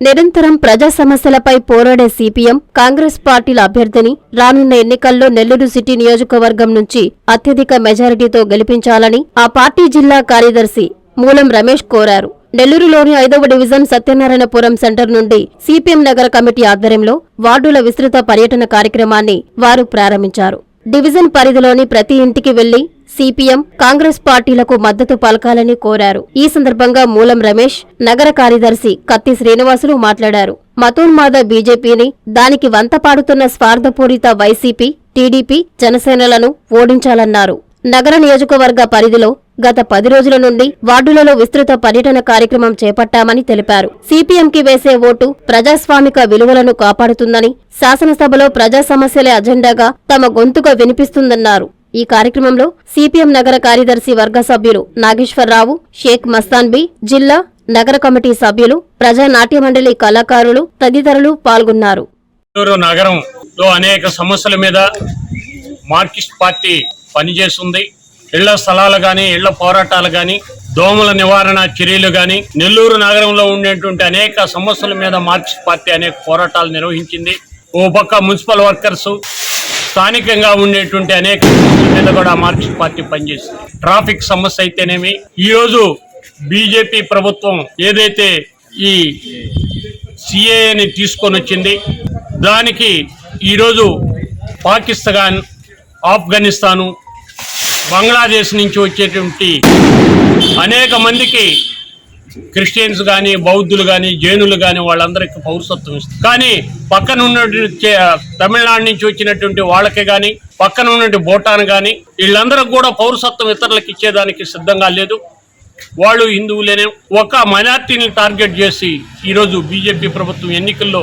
నిరంతరం ప్రజా సమస్యలపై పోరాడే సిపిఎం కాంగ్రెస్ పార్టీల అభ్యర్థిని రానున్న ఎన్నికల్లో నెల్లూరు సిటీ నియోజకవర్గం నుంచి అత్యధిక మెజారిటీతో గెలిపించాలని ఆ పార్టీ జిల్లా కార్యదర్శి మూలం రమేష్ కోరారు. నెల్లూరులోని ఐదవ డివిజన్ సత్యనారాయణపురం సెంటర్ నుండి సిపిఎం నగర కమిటీ ఆధ్వర్యంలో వార్డుల విస్తృత పర్యటన కార్యక్రమాన్ని వారు ప్రారంభించారు. డివిజన్ పరిధిలోని ప్రతి ఇంటికి వెళ్ళి సిపిఎం కాంగ్రెస్ పార్టీలకు మద్దతు పలకాలని కోరారు. ఈ సందర్భంగా మూలం రమేష్ నగర కార్యదర్శి కత్తి శ్రీనివాసులు మాట్లాడారు. మతోన్మాద బీజేపీని దానికి వంత పాడుతున్న స్వార్థపూరిత వైసీపీ టీడీపీ జనసేనలను ఓడించాలన్నారు. నగర నియోజకవర్గ పరిధిలో గత పది రోజుల నుండి వార్డులలో విస్తృత పర్యటన కార్యక్రమం చేపట్టామని తెలిపారు. సిపిఎంకి వేసే ఓటు ప్రజాస్వామిక విలువలను కాపాడుతుందని శాసనసభలో ప్రజా సమస్యలే అజెండాగా తమ గొంతుగా వినిపిస్తుందన్నారు. ఈ కార్యక్రమంలో సిపిఎం నగర కార్యదర్శి వర్గ సభ్యులు నాగేశ్వరరావు షేక్ మస్తాన్బీ జిల్లా నగర కమిటీ సభ్యులు ప్రజా నాట్య మండలి కళాకారులు తదితరులు పాల్గొన్నారు. నగరంలో అనేక సమస్యల మీద మార్కిస్ట్ పార్టీ పనిచేస్తుంది. ఇళ్ళ స్థలాలు కానీ ఇళ్ళ పోరాటాలు కానీ దోమల నివారణ చర్యలు కానీ నెల్లూరు నగరంలో ఉండేటువంటి అనేక సమస్యల మీద మార్క్సిస్ట్ పార్టీ అనేక పోరాటాలు నిర్వహించింది. ఓ పక్క మున్సిపల్ వర్కర్స్ స్థానికంగా ఉండేటువంటి అనేక మీద కూడా మార్క్సిస్ట్ పార్టీ పనిచేస్తుంది ట్రాఫిక్ సమస్య అయితేనేమి? ఈరోజు బీజేపీ ప్రభుత్వం ఏదైతే ఈ సిఏని తీసుకొని వచ్చింది దానికి ఈరోజు పాకిస్తాన్ ఆఫ్ఘనిస్తాను బంగ్లాదేశ్ నుంచి వచ్చేటువంటి అనేక మందికి క్రిస్టియన్స్ కానీ బౌద్ధులు కానీ జైనులు కానీ వాళ్ళందరికీ పౌరసత్వం ఇస్తుంది. కానీ పక్కన ఉన్నటువంటి తమిళనాడు నుంచి వచ్చినటువంటి వాళ్ళకి కానీ పక్కన ఉన్నటువంటి భూటాన్ కానీ వీళ్ళందరికి కూడా పౌరసత్వం ఇతరులకు ఇచ్చేదానికి సిద్ధంగా లేదు. వాళ్ళు హిందువులేనే ఒక మైనార్టీని టార్గెట్ చేసి ఈరోజు బీజేపీ ప్రభుత్వం ఎన్నికల్లో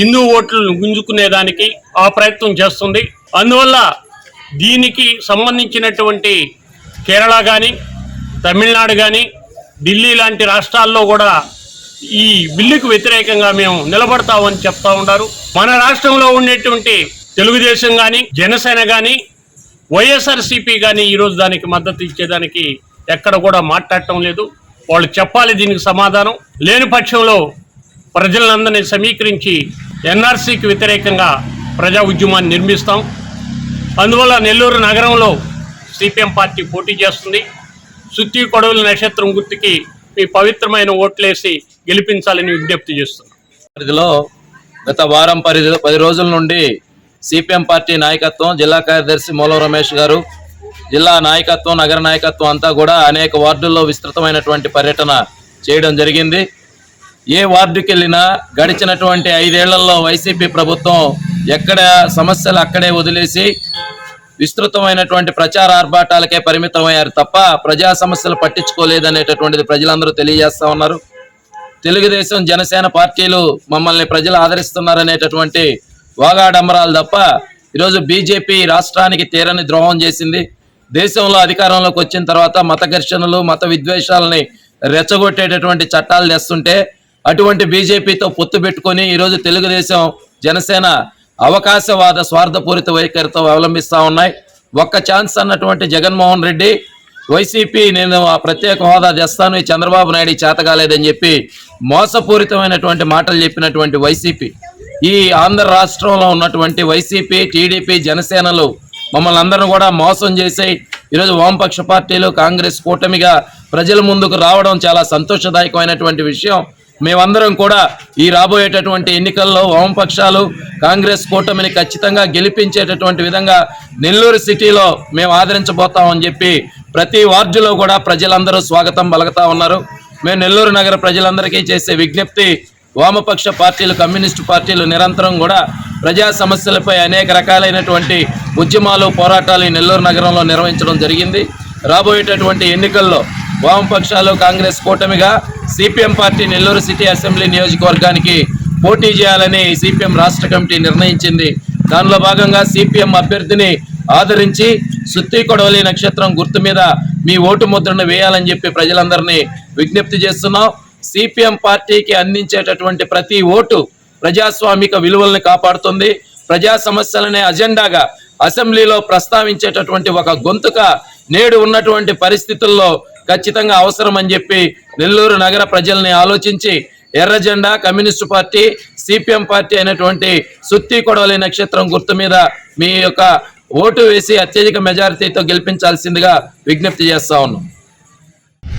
హిందూ ఓట్లను గుంజుకునేదానికి ఆ ప్రయత్నం చేస్తుంది. అందువల్ల దీనికి సంబంధించినటువంటి కేరళ కానీ తమిళనాడు కానీ ఢిల్లీ లాంటి రాష్ట్రాల్లో కూడా ఈ బిల్లుకు వ్యతిరేకంగా మేము నిలబడతామని చెప్తా ఉన్నారు. మన రాష్ట్రంలో ఉండేటువంటి తెలుగుదేశం కానీ జనసేన కానీ వైఎస్ఆర్సీపీ కానీ ఈరోజు దానికి మద్దతు ఇచ్చేదానికి ఎక్కడ కూడా మాట్లాడటం లేదు. వాళ్ళు చెప్పాలి దీనికి సమాధానం. లేని పక్షంలో ప్రజలందరినీ సమీకరించి ఎన్ఆర్సీకి వ్యతిరేకంగా ప్రజా ఉద్యమాన్ని నిర్మిస్తాం. అందువల్ల నెల్లూరు నగరంలో సిపిఎం పార్టీ పోటీ చేస్తుంది. సుత్తి కొడవలి నక్షత్రం గుర్తుకి మీ పవిత్రమైన ఓట్లేసి గెలిపించాలని విజ్ఞప్తి చేస్తున్నాం. పరిధిలో గత వారం పరిధి పది రోజుల నుండి సిపిఎం పార్టీ నాయకత్వం జిల్లా కార్యదర్శి మూలం రమేష్ గారు జిల్లా నాయకత్వం నగర నాయకత్వం అంతా కూడా అనేక వార్డుల్లో విస్తృతమైనటువంటి పర్యటన చేయడం జరిగింది. ఏ వార్డుకి వెళ్ళినా గడిచినటువంటి ఐదేళ్ళలో వైసీపీ ప్రభుత్వం ఎక్కడ సమస్యలు అక్కడే వదిలేసి విస్తృతమైనటువంటి ప్రచార ఆర్భాటాలకే పరిమితమయ్యారు తప్ప ప్రజా సమస్యలు పట్టించుకోలేదనేటటువంటిది ప్రజలందరూ తెలియజేస్తూ ఉన్నారు. తెలుగుదేశం జనసేన పార్టీలు మమ్మల్ని ప్రజలు ఆదరిస్తున్నారనేటటువంటి వాగాడంబరాలు తప్ప ఈరోజు బీజేపీ రాష్ట్రానికి తీరని ద్రోహం చేసింది. దేశంలో అధికారంలోకి వచ్చిన తర్వాత మత ఘర్షణలు మత విద్వేషాలని రెచ్చగొట్టేటటువంటి చట్టాలు తెస్తుంటే అటువంటి బీజేపీతో పొత్తు పెట్టుకొని ఈరోజు తెలుగుదేశం జనసేన అవకాశవాద స్వార్థపూరిత వైఖరితో అవలంబిస్తా ఉన్నాయి. ఒక్క ఛాన్స్ అన్నటువంటి జగన్మోహన్ రెడ్డి వైసీపీ నేను ఆ ప్రత్యేక హోదా తెస్తాను ఈ చంద్రబాబు నాయుడు చేతకాలేదని చెప్పి మోసపూరితమైనటువంటి మాటలు చెప్పినటువంటి వైసీపీ. ఈ ఆంధ్ర రాష్ట్రంలో ఉన్నటువంటి వైసీపీ టీడీపీ జనసేనలు మమ్మల్ని అందరూ కూడా మోసం చేసి ఈరోజు వామపక్ష పార్టీలు కాంగ్రెస్ కూటమిగా ప్రజల ముందుకు రావడం చాలా సంతోషదాయకమైనటువంటి విషయం. మేమందరం కూడా ఈ రాబోయేటటువంటి ఎన్నికల్లో వామపక్షాలు కాంగ్రెస్ కూటమిని ఖచ్చితంగా గెలిపించేటటువంటి విధంగా నెల్లూరు సిటీలో మేము ఆదరించబోతామని చెప్పి ప్రతి వార్డులో కూడా ప్రజలందరూ స్వాగతం పలుకుతా ఉన్నారు. మేము నెల్లూరు నగర ప్రజలందరికీ చేసే విజ్ఞప్తి వామపక్ష పార్టీలు కమ్యూనిస్టు పార్టీలు నిరంతరం కూడా ప్రజా సమస్యలపై అనేక రకాలైనటువంటి ఉద్యమాలు పోరాటాలు ఈ నెల్లూరు నగరంలో నిర్వహించడం జరిగింది. రాబోయేటటువంటి ఎన్నికల్లో వామపక్షాలు కాంగ్రెస్ కూటమిగా CPM party Nellore city assembly నియోజకవర్గానికి పోటీ చేయాలని సిపిఎం రాష్ట్ర కమిటీ నిర్ణయించింది. దానిలో భాగంగా సిపిఎం అభ్యర్థిని ఆదరించి సుత్తి కొడవలి నక్షత్రం గుర్తు మీద మీ ఓటు ముద్రను వేయాలని చెప్పి ప్రజలందరినీ విజ్ఞప్తి చేస్తున్నాం. సిపిఎం పార్టీకి అందించేటటువంటి ప్రతి ఓటు ప్రజాస్వామిక విలువల్ని కాపాడుతుంది. ప్రజా సమస్యలనే అజెండాగా అసెంబ్లీలో ప్రస్తావించేటటువంటి ఒక గొంతుక నేడు ఉన్నటువంటి పరిస్థితుల్లో ఖచ్చితంగా అవసరం అని చెప్పి నెల్లూరు నగర ప్రజల్ని ఆలోచించి ఎర్ర జెండా కమ్యూనిస్టు పార్టీ సిపిఎం పార్టీ అయినటువంటి సుత్తి కొడవలి నక్షత్రం గుర్తు మీద మీ యొక్క ఓటు వేసి అత్యధిక మెజారిటీతో గెలిపించాల్సిందిగా విజ్ఞప్తి చేస్తా ఉన్నాం.